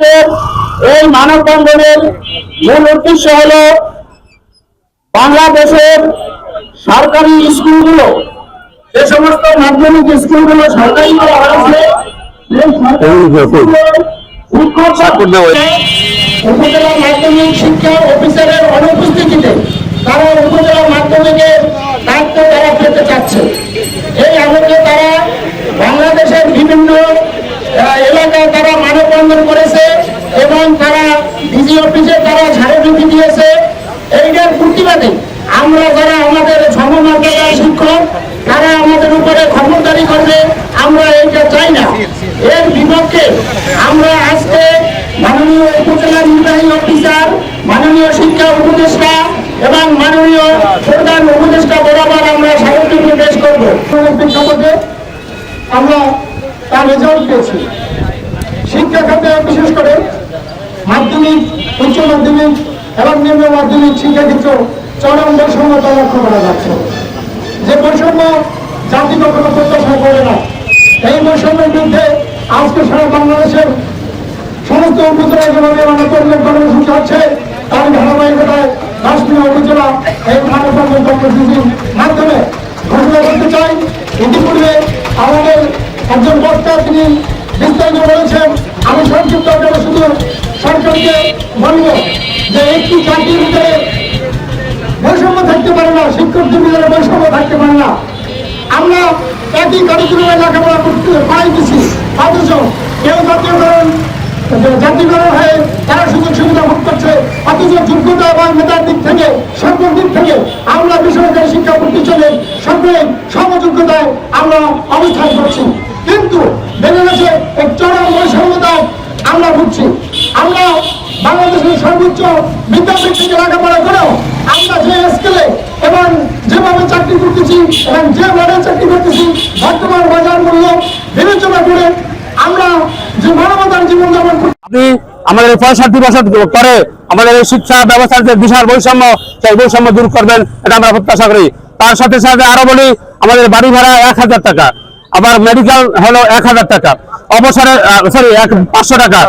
আমাদের এই মানববন্ধনের মূল উদ্দেশ্য হল বাংলাদেশের সরকারি স্কুলগুলো যে সমস্ত মাধ্যমিক স্কুলগুলো সরকারি উপজেলা মাধ্যমিক শিক্ষা অফিসারের অনুপস্থিতিতে তারা উপজেলা মাধ্যমিকের দায়িত্ব তারা পেতে চাচ্ছে। এই আলোকে তারা বাংলাদেশের বিভিন্ন এলাকায় তারা মানববন্ধন করেছে এবং তারা ডিজি অফিসে তারা ঝাড়ুঝুঁকি দিয়েছে এইটার প্রতিবাদে। আমরা যারা আমাদের সমমর্যাদার শিক্ষক, তারা আমাদের উপরে খবরদারি করবে, আমরা এইটা চাই না। এর বিপক্ষে আমরা আজকে মাননীয় উপজেলা নির্বাহী অফিসার, মাননীয় শিক্ষা উপদেষ্টা এবং মাননীয় প্রধান উপদেষ্টা বরাবর আমরা স্বাগত নির্দেশ করব। প্রেক্ষাপটে আমরা তার রেজাল্ট পেয়েছি। শিক্ষা খাতে বিশেষ করে মাধ্যমিক, উচ্চ মাধ্যমিক এবং নিম্ন মাধ্যমিক শিক্ষা ক্ষেত্র চরম বৈষম্যতা লক্ষ্য করা যাচ্ছে। যে বৈষম্য জাতি কখনো প্রত্যাশা করে না। এই বৈষম্যের বিরুদ্ধে আজকে সারা বাংলাদেশের সমস্ত উপজেলা যেভাবে মানববন্ধন কর্মসূচি হচ্ছে তার ধারাবাহিকতায় রাষ্ট্রীয় উপজেলা এই মানববন্ধন কর্মসূচির মাধ্যমে ঘোষণা করতে চাই। ইতিপূর্বে আমাদের একজন বক্তা তিনি বিস্তারিত বলেছেন, আমি সংক্ষিপ্ত শুধু সরকারকে বলব যে একটি চাকরির ভিতরে বৈষম্য থাকতে পারে না শিক্ষকদের ভিতরে বৈষম্য থাকতে পারে না। আমরা একই কারিকুলামে লেখাপড়া করতে পাইতেছি অথচ কেউ জাতীয়করণ জাতীয়করণ হয়ে তারা সুযোগ সুবিধা ভোগ করছে, অথচ যোগ্যতা এবং মেধার দিক থেকে সকল দিক থেকে আমরা বেসরকারি শিক্ষা প্রতিষ্ঠানের সকলে সমযোগ্যতায় আমরা অবস্থান করছি। কিন্তু বেড়ে গেছে চরম বৈষম্যতায় আমরা আপনি আমাদের পঁয়ষট্টি বছর পরে আমাদের এই শিক্ষা ব্যবস্থার যে বিশাল বৈষম্য, সেই বৈষম্য দূর করবেন, এটা আমরা প্রত্যাশা করি। তার সাথে সাথে আরও বলি, আমাদের বাড়ি ভাড়া এক হাজার টাকা, আবার মেডিকেল হলো এক হাজার টাকা, অবসরে সরি এক পাঁচশো টাকা।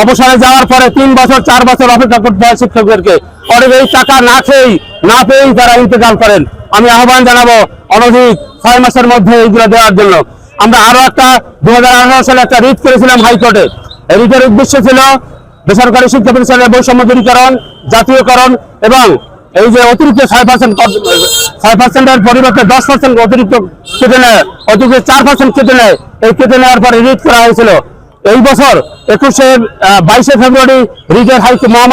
অবসরে যাওয়ার পরে তিন বছর, চার বছর অপেক্ষা করতে হয় শিক্ষকদেরকে। অনেক এই টাকা না খেয়েই, না পেয়েই তারা ইন্তেকাল করেন। আমি আহ্বান জানাব অনধিক ছয় মাসের মধ্যে এইগুলো দেওয়ার জন্য। আমরা আরও একটা দু সালে একটা রিট করেছিলাম হাইকোর্টে। রিটের উদ্দেশ্য ছিল বেসরকারি শিক্ষা প্রতিষ্ঠানের বৈষম্য দূরীকরণ জাতীয়করণ এবং এই যে অতিরিক্ত ছয় পার্সেন্ট ছয় পার্সেন্টের পরিবর্তে দশ পার্সেন্ট অতিরিক্ত কেটে নেয়, অতিরিক্ত চার পার্সেন্ট কেটে নেয়। এই কেটে নেওয়ার পরে রিট করা হয়েছিল। এই বছর একুশে বাইশে ফেব্রুয়ারি রিজার হাইকোর্ট মহামান্য